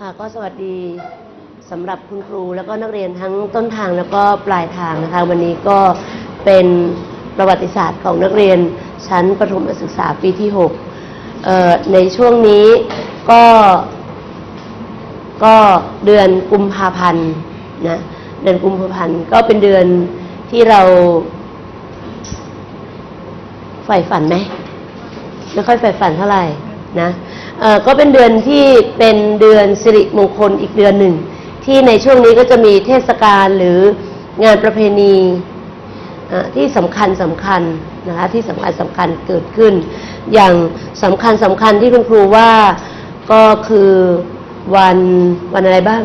ค่ะก็สวัสดีสำหรับคุณครูแล้วก็นักเรียนทั้งต้นทางแล้วก็ปลายทางนะคะ วันนี้ก็เป็นประวัติศาสตร์ของนักเรียนชั้นประถมศึกษาปีที่6เอ่อในช่วงนี้ก็ก็เดือนกุมภาพันธ์นะเดือนกุมภาพันธ์ก็เป็นเดือนที่เราใฝ่ฝันไหมไม่ค่อยใฝ่ฝันเท่าไหร่นะ ก็เป็นเดือนที่เป็นเดือนสิริมงคลอีกเดือนหนึ่ง ที่ในช่วงนี้ก็จะมีเทศกาลหรืองานประเพณีที่สำคัญสำคัญนะคะที่สำคัญสำคัญเกิดขึ้น อย่างสำคัญสำคัญที่คุณครูว่าก็คือวันวันอะไรบ้าง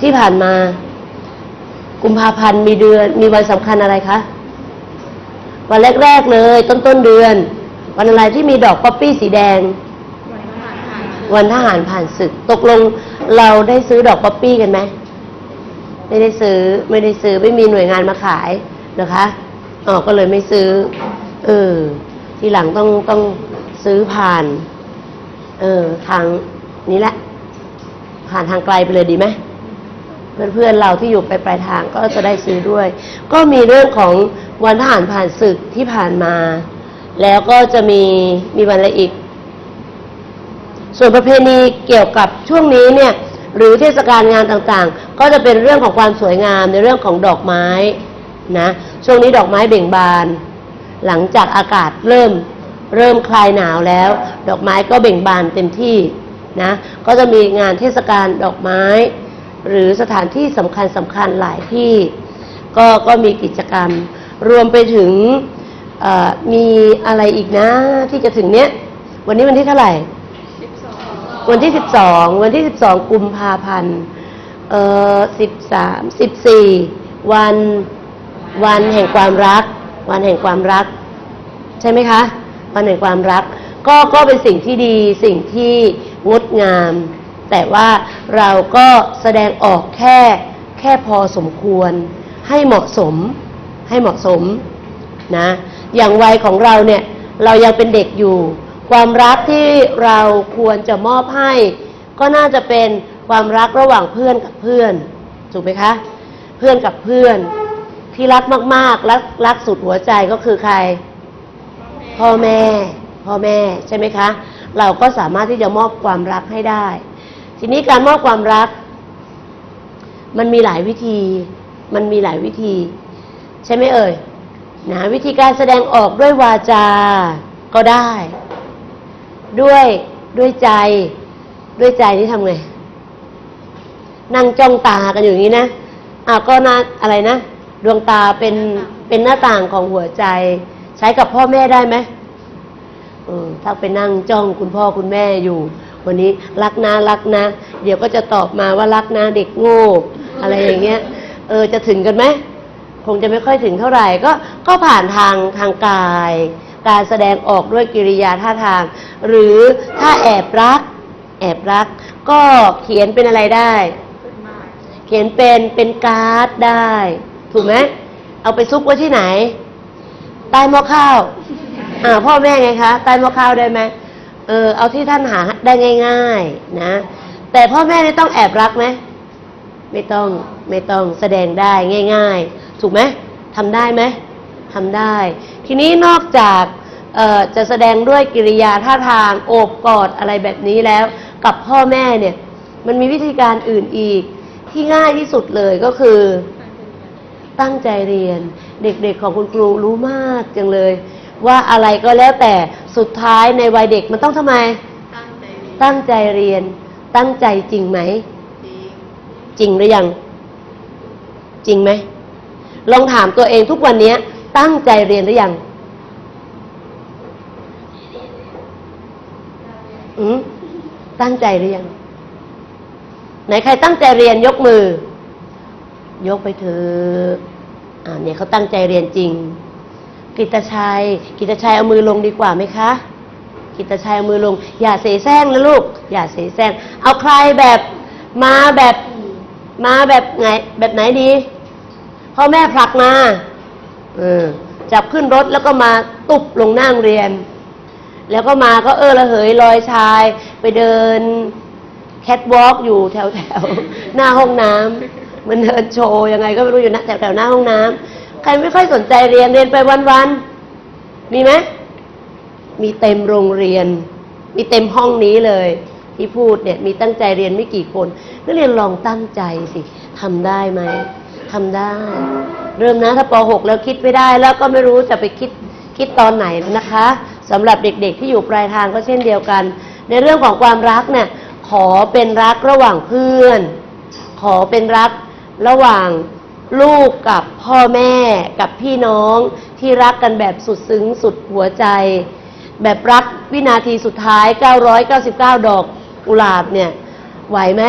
ที่ผ่านมา กุมภาพันธ์มีเดือนมีวันสำคัญอะไรคะวันแรกๆเลย ต้นต้นเดือน วันอะไรที่มีดอกป๊อปปี้สีแดง วันทหารผ่านศึก ตกลงเราได้ซื้อดอกป๊อปปี้กันไหมไม่ได้ซื้อไม่ได้ซื้อไม่มีหน่วยงานมาขายนะคะอ๋อก็เลยไม่ซื้อ เออ ทีหลังต้องต้องซื้อผ่าน เออทางนี้แหละ ผ่านทางไกลไปเลยดีไหมเพื่อนๆเราที่อยู่ไปปลายทางก็จะได้ซื้อด้วย ก็มีเรื่องของวันทหารผ่านศึกที่ผ่านมา แล้วก็จะมีมีวันอะไรอีก ส่วนประเพณีเกี่ยวกับช่วงนี้เนี่ยหรือเทศกาลงานต่างๆ ก็จะเป็นเรื่องของความสวยงามในเรื่องของดอกไม้นะช่วงนี้ดอกไม้เบ่งบาน หลังจากอากาศเริ่มเริ่มคลายหนาวแล้ว ดอกไม้ก็เบ่งบานเต็มที่นะก็จะมีงานเทศกาลดอกไม้ หรือสถานที่สำคัญสำคัญหลายที่ ก็ก็มีกิจกรรม รวมไปถึงมีอะไรอีกนะที่จะถึงเนี้ยวันนี้วันที่เท่าไหร่ วันที่สิบสองวันที่สิบสองกุมภาพันธ์เอ่อสิบสามสิบสี่วันวันแห่งความรัก วันแห่งความรัก ใช่ไหมคะ วันแห่งความรัก ก็ก็เป็นสิ่งที่ดีสิ่งที่งดงาม แต่ว่าเราก็แสดงออกแค่แค่พอสมควร ให้เหมาะสมให้เหมาะสมนะอย่างวัยของเราเนี่ยเรายังเป็นเด็กอยู่ ความรักที่เราควรจะมอบให้ ก็น่าจะเป็นความรักระหว่างเพื่อนกับเพื่อนถูกไหมคะ เพื่อนกับเพื่อน ที่รักมากๆรักรักสุดหัวใจก็คือใคร พ่อแม่ พ่อแม่ใช่ไหมคะ เราก็สามารถที่จะมอบความรักให้ได้ ทีนี้การมอบความรัก มันมีหลายวิธี มันมีหลายวิธี ใช่ไหมเอ่ยนะวิธีการแสดงออกด้วยวาจาก็ได้ ด้วยด้วยใจ ด้วยใจนี่ทำไงนั่งจ้องตากันอยู่อย่างนี้นะอะก็น่าอะไรนะ ดวงตาเป็นเป็นหน้าต่างของหัวใจ ใช้กับพ่อแม่ได้ไหมเออถ้าไปนั่งจ้องคุณพ่อคุณแม่อยู่ วันนี้รักนะรักนะ เดี๋ยวก็จะตอบมาว่ารักนะเด็กโง่ อะไรอย่างเงี้ย เออจะถึงกันไหมคงจะไม่ค่อยถึงเท่าไหร่ก็ก็ผ่านทางทางกาย การแสดงออกด้วยกิริยาท่าทาง หรือถ้าแอบรัก แอบรัก ก็เขียนเป็นอะไรได้ เขียนเป็นเป็นการ์ดได้ ถูกไหมเอาไปซุกไว้ที่ไหน ใต้หม้อข้าว อ่าพ่อแม่ไงคะ ใต้หม้อข้าวได้ไหมเออเอาที่ท่านหาได้ง่าย ๆ นะ แต่พ่อแม่นี่ต้องแอบรักไหมไม่ต้องไม่ต้องแสดงได้ง่าย ๆ ถูกไหมทำได้ไหมทำได้ ทีนี้นอกจากเอ่อจะแสดงด้วยกิริยาท่าทางโอบกอดอะไรแบบนี้แล้ว กับพ่อแม่เนี่ย มันมีวิธีการอื่นอีก ที่ง่ายที่สุดเลยก็คือ ตั้งใจเรียน เด็กๆของคุณครูรู้มากจังเลย ว่าอะไรก็แล้วแต่สุดท้ายในวัยเด็กมันต้องทำไม ตั้งใจเรียน ตั้งใจเรียนตั้งใจจริงไหมดีจริงหรือยัง จริงไหมลองถามตัวเองทุกวันนี้ ตั้งใจเรียนหรือยังอืมตั้งใจหรือยังไหนใครตั้งใจเรียนยกมือ ยกไปเถอะอ่าเนี่ยเขาตั้งใจเรียนจริง กิตชัย กิตชัยเอามือลงดีกว่าไหมคะ กิตชัยเอามือลง อย่าเสแสร้งนะลูก อย่าเสแสร้ง เอาใครแบบมาแบบมาแบบไงแบบไหนดีพ่อแม่ผลักมา เออจับขึ้นรถแล้วก็มาตุบลงนั่งเรียน แล้วก็มาก็เออระเหยลอยชาย ไปเดินแคทวอล์กอยู่แถวแถวหน้าห้องน้ำมันเดินโชว์ยังไงก็ไม่รู้อยู่นะแถวแถวหน้าห้องน้ำใครไม่ค่อยสนใจเรียนเรียนไปวันๆมีไหมมีเต็มโรงเรียน มีเต็มห้องนี้เลย ที่พูดเนี่ย มีตั้งใจเรียนไม่กี่คนนักเรียนลองตั้งใจสิทำได้ไหมทำได้ เริ่มนะถ้าป .6 แล้วคิดไม่ได้ แล้วก็ไม่รู้จะไปคิดคิดตอนไหนนะคะสำหรับเด็กๆที่อยู่ปลายทางก็เช่นเดียวกัน ในเรื่องของความรักเนี่ยขอเป็นรักระหว่างเพื่อน ขอเป็นรักระหว่างลูกกับพ่อแม่กับพี่น้องที่รักกันแบบสุดซึ้งสุดหัวใจ แบบรักวินาทีสุดท้าย 999 ดอกกุหลาบเนี่ยไหวไหม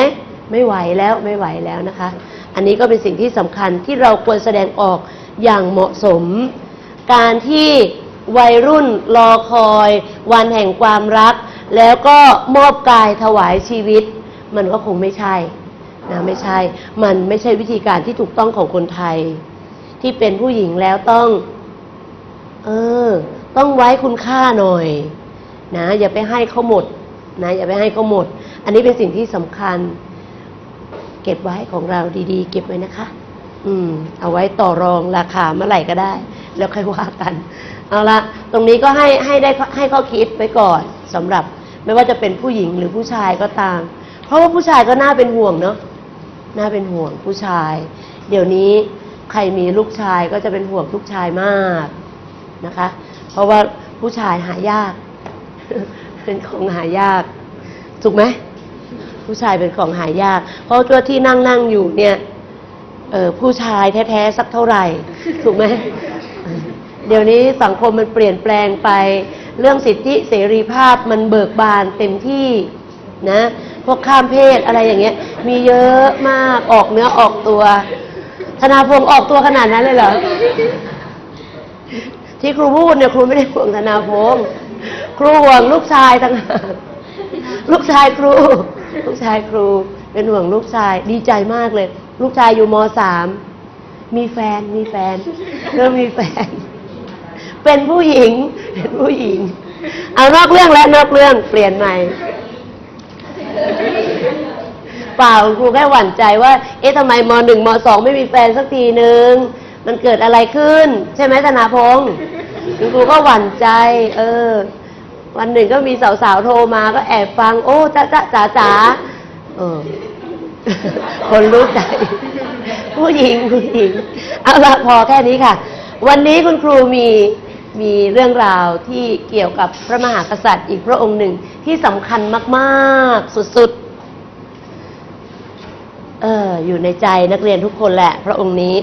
ไม่ไหวแล้วไม่ไหวแล้วนะคะ อันนี้ก็เป็นสิ่งที่สำคัญที่เราควรแสดงออกอย่างเหมาะสม การที่วัยรุ่นรอคอย วันแห่งความรัก แล้วก็มอบกายถวายชีวิต มันก็คงไม่ใช่นะไม่ใช่ มันไม่ใช่วิธีการที่ถูกต้องของคนไทย ที่เป็นผู้หญิงแล้วต้อง เออ ต้องไว้คุณค่าหน่อย นะ อย่าไปให้เขาหมด นะ อย่าไปให้เขาหมด อันนี้เป็นสิ่งที่สำคัญ เก็บไว้ของเราดีๆ เก็บไว้นะคะ อืม เอาไว้ต่อรองราคาเมื่อไหร่ก็ได้ แล้วค่อยว่ากัน เอาละตรงนี้ก็ให้ให้ได้ให้ข้อคิดไว้ก่อนสำหรับไม่ว่าจะเป็นผู้หญิงหรือผู้ชายก็ตาม เพราะว่าผู้ชายก็น่าเป็นห่วงเนาะน่าเป็นห่วงผู้ชาย เดี๋ยวนี้ใครมีลูกชายก็จะเป็นห่วงลูกชายมากนะคะ เพราะว่าผู้ชายหายาก เป็นของหายาก ถูกไหม ผู้ชายเป็นของหายาก เพราะตัวที่นั่งนั่งอยู่เนี่ยเออผู้ชายแท้ๆสักเท่าไหร่ ถูกไหมเดี๋ยวนี้สังคมมันเปลี่ยนแปลงไป เรื่องสิทธิเสรีภาพมันเบิกบานเต็มที่นะ พวกข้ามเพศอะไรอย่างเงี้ย มีเยอะมากออกเนื้อออกตัว ธนาพงศ์ออกตัวขนาดนั้นเลยเหรอที่ครูพูดเนี่ยครูไม่ได้ห่วงธนาพงศ์ครูห่วงลูกชายต่างหากลูกชายครู ลูกชายครูเป็นห่วงลูกชาย ดีใจมากเลย ลูกชายอยู่มสามมีแฟนมีแฟนเริ่มมีแฟน เป็นผู้หญิงเป็นผู้หญิง เอานอกเรื่องและนอกเรื่องเปลี่ยนใหม่เปล่าครูแค่หวั่นใจว่า เอ๊ะทำไมมหนึ่งมสองไม่มีแฟนสักทีหนึ่งมันเกิดอะไรขึ้น ใช่ไหมธนาพงศ์คุณครูก็หวั่นใจ เออ วันหนึ่งก็มีสาวๆโทรมาก็แอบฟัง โอ้จ้าจ้าจ๋าจ๋าเออ คนรู้ใจ ผู้หญิงผู้หญิงเอาละพอแค่นี้ค่ะ วันนี้คุณครูมีมีเรื่องราวที่เกี่ยวกับพระมหากษัตริย์อีกพระองค์หนึ่งที่สำคัญมากๆ สุดๆ เอออยู่ในใจนักเรียนทุกคนแหละ พระองค์นี้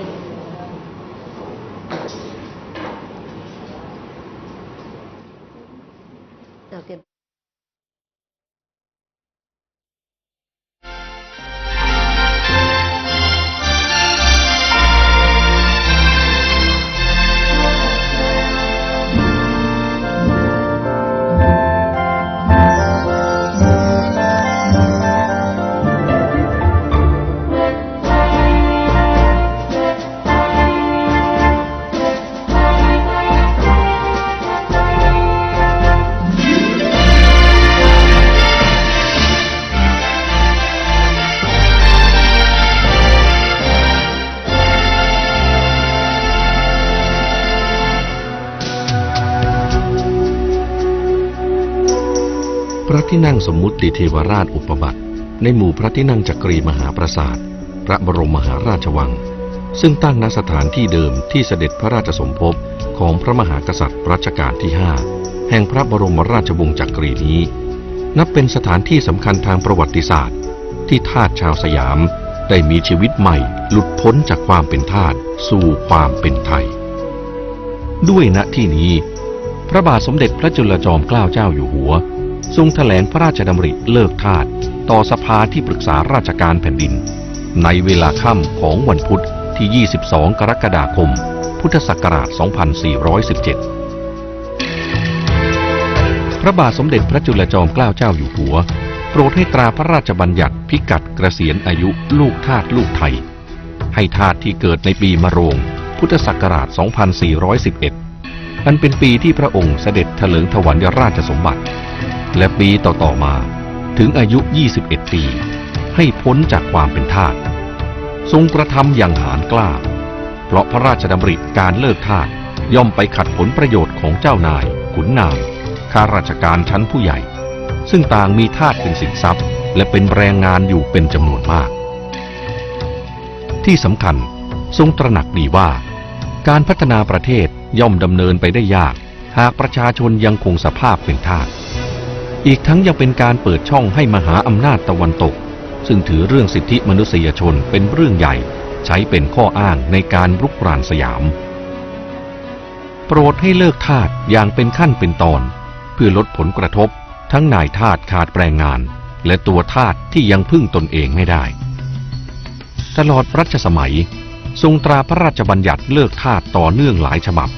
ที่นั่งสมมุติเทวราชอุปบัติ ในหมู่พระที่นั่งจักรีมหาปราสาท พระบรมมหาราชวัง ซึ่งตั้งณสถานที่เดิมที่เสด็จพระราชสมภพของพระมหากษัตริย์รัชกาลที่ 5 แห่งพระบรมราชวงศ์จักรีนี้ นับเป็นสถานที่สำคัญทางประวัติศาสตร์ ที่ทาสชาวสยามได้มีชีวิตใหม่หลุดพ้นจากความเป็นทาสสู่ความเป็นไทย ด้วยณที่นี้ พระบาทสมเด็จพระจุลจอมเกล้าเจ้าอยู่หัว ทรงแถลงพระราชดำริเลิกทาสต่อสภาที่ปรึกษาราชการแผ่นดิน ในเวลาค่ำของวันพุธที่ 22 กรกฎาคม พุทธศักราช 2417 พระบาทสมเด็จพระจุลจอมเกล้าเจ้าอยู่หัว โปรดให้ตราพระราชบัญญัติพิกัดเกษียณอายุลูกทาสลูกไทย ให้ทาสที่เกิดในปีมะโรง พุทธศักราช 2411 อันเป็นปีที่พระองค์เสด็จเถลิงถวัลยราชสมบัติ และปีต่อๆมาถึงอายุ 21 ปี ให้พ้นจากความเป็นทาสทรงกระทำอย่างหาญกล้า เพราะพระราชดำริการเลิกทาสย่อมไปขัดผลประโยชน์ของเจ้านาย ขุนนางข้าราชการชั้นผู้ใหญ่ ซึ่งต่างมีทาสเป็นสินทรัพย์ และเป็นแรงงานอยู่เป็นจำนวนมาก ที่สำคัญทรงตระหนักดีว่า การพัฒนาประเทศย่อมดำเนินไปได้ยาก หากประชาชนยังคงสภาพเป็นทาส อีกทั้งยังเป็นการเปิดช่องให้มหาอำนาจตะวันตก ซึ่งถือเรื่องสิทธิมนุษยชนเป็นเรื่องใหญ่ ใช้เป็นข้ออ้างในการรุกรานสยาม โปรดให้เลิกทาสอย่างเป็นขั้นเป็นตอน เพื่อลดผลกระทบ ทั้งนายทาสขาดแปลงงาน และตัวทาสที่ยังพึ่งตนเองไม่ได้ ตลอดรัชสมัย ทรงตราพระราชบัญญัติเลิกทาสต่อเนื่องหลายฉบับ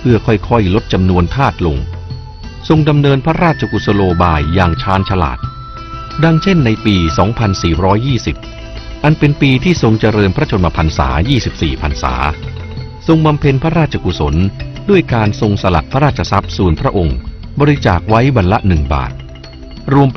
เพื่อค่อยๆ ลดจำนวนทาสลง ทรงดำเนินพระราชกุศโลบายอย่างชาญฉลาด ดังเช่นในปี 2420 อันเป็นปีที่ทรงเจริญพระชนมพรรษา 24 พรรษา ทรงบำเพ็ญพระราชกุศลด้วยการทรงสลักพระราชทรัพย์ส่วนพระองค์ บริจาคไว้บรรละหนึ่งบาท รวมเป็น